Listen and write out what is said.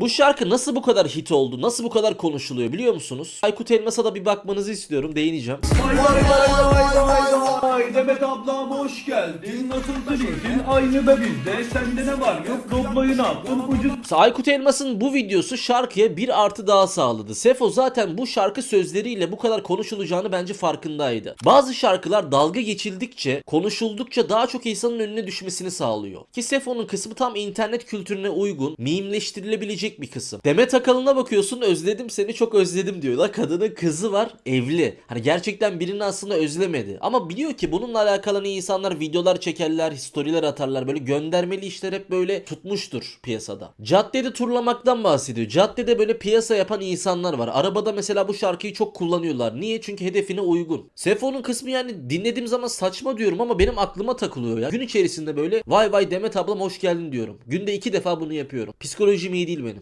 Bu şarkı nasıl bu kadar hit oldu? Nasıl bu kadar konuşuluyor biliyor musunuz? Aykut Elmas'a da bir bakmanızı istiyorum. Değineceğim. Vay vay vay Demet ablam hoş geldin Nasılsın iyisin aynı da bizde Sende ne var yok Dobloyu ne yaptın ucuz Aykut Elmas'ın bu videosu şarkıya bir artı daha sağladı. Sefo zaten bu şarkı sözleriyle bu kadar konuşulacağını bence farkındaydı. Bazı şarkılar dalga geçildikçe, konuşuldukça daha çok insanın önüne düşmesini sağlıyor. Ki Sefo'nun kısmı tam internet kültürüne uygun, mimleştirilebilecek bir kısım. Demet Akalın'a bakıyorsun özledim seni çok özledim diyor. La kadının kızı var evli. Hani gerçekten birini aslında özlemedi. Ama biliyor ki bununla alakalı insanlar videolar çekerler, storyler atarlar. Böyle göndermeli işler hep böyle tutmuştur piyasada. Caddede turlamaktan bahsediyor. Caddede böyle piyasa yapan insanlar var. Arabada mesela bu şarkıyı çok kullanıyorlar. Niye? Çünkü hedefine uygun. Sefo'nun kısmı yani dinlediğim zaman saçma diyorum ama benim aklıma takılıyor ya. Gün içerisinde böyle vay vay Demet ablam hoş geldin diyorum. Günde iki defa bunu yapıyorum. Psikolojim iyi değil benim.